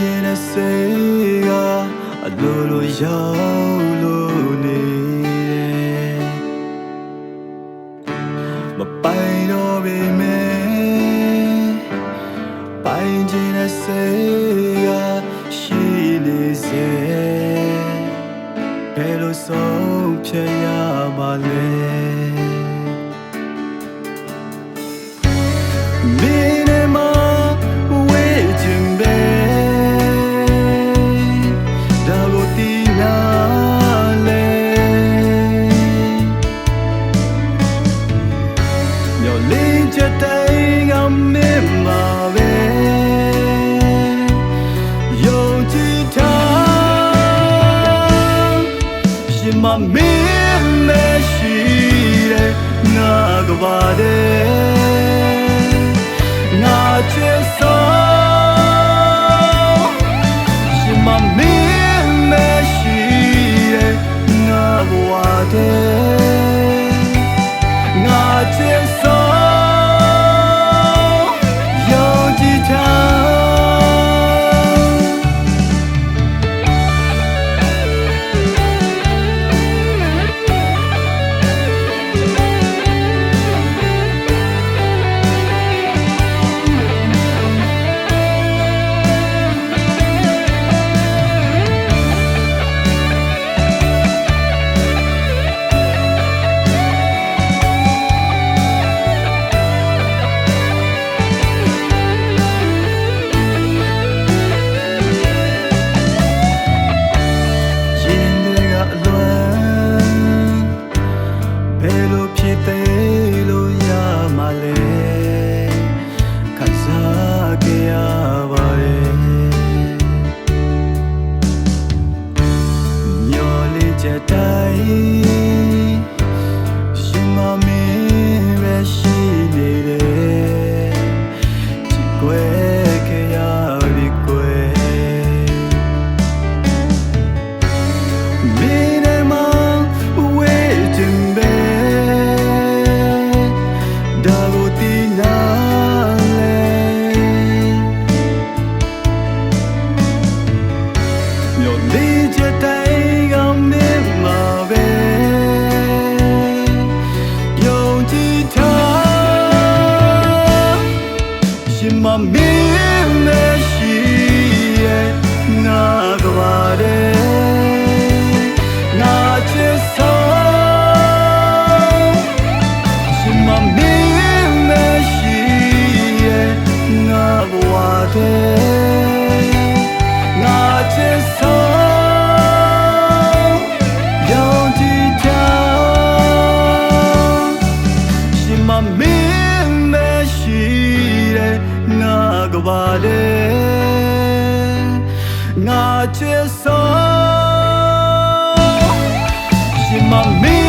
ခြင်းနဲ့စိတ်ကအလိုလိုရောက်လို့နေတယ်မပိုင်တော့ပေမဲ့ပိုင်ခြင်းနဲ့စိတ်ကရှိနေစေဘယ်လိုဆုံးဖြတ်ရမှာလဲ ချက်တိုင်းကမင်းမှာပဲယုံကြည်ထားရှင်မမင်းမရှိတဲ့ငါကပါတဲ့ငါချစ် လိုဖြစ်သေးလို့ရမှာလဲခံစားခဲ့ရ ချက်တိုင်းကမင်းမှာပဲယုံကြည်ထားရှင်မမင်း ငါကပါတဲ့ငါချစ်ဆုံးရှင်မမင်း